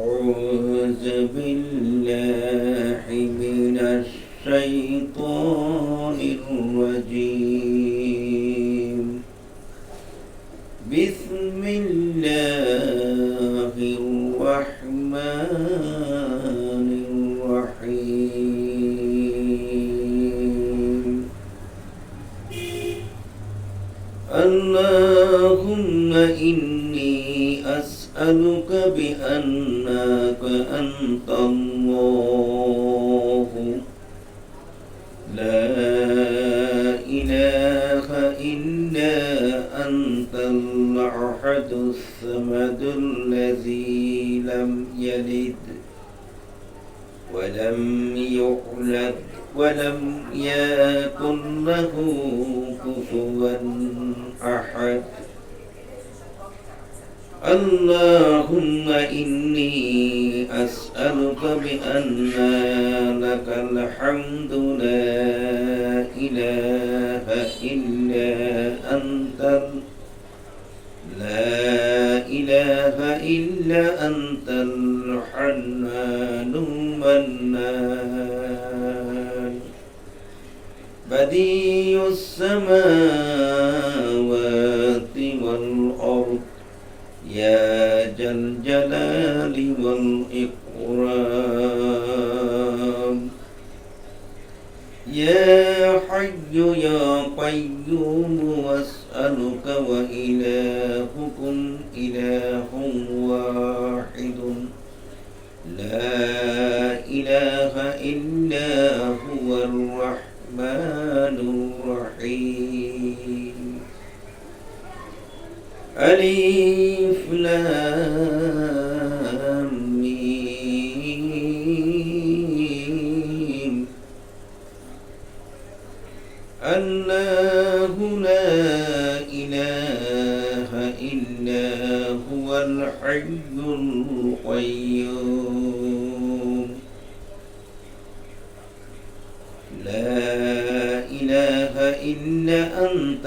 أعوذ بالله من الشيطان الرجيم. بسم الله الرحمن الرحيم. اللهم إني أسألك بأنك أنت الله. لا إله إلا أنت الأحد الصمد الذي لم يلد ولم يولد ولم يكن له كفوا أحد. اللهم إني أسألك بأن لك الحمد لا إله إلا أنت لا إله إلا أنت الحنان المنان. بديع السماوات والأرض. يا ذا الجلال والإكرام. يا حي يا قيوم واسألك وإلهكم إله واحد. لا إله إلا هو الرحمن الرحيم. ألف لام ميم. الله لا إله إلا هو الحي القيوم. لا إله إلا أنت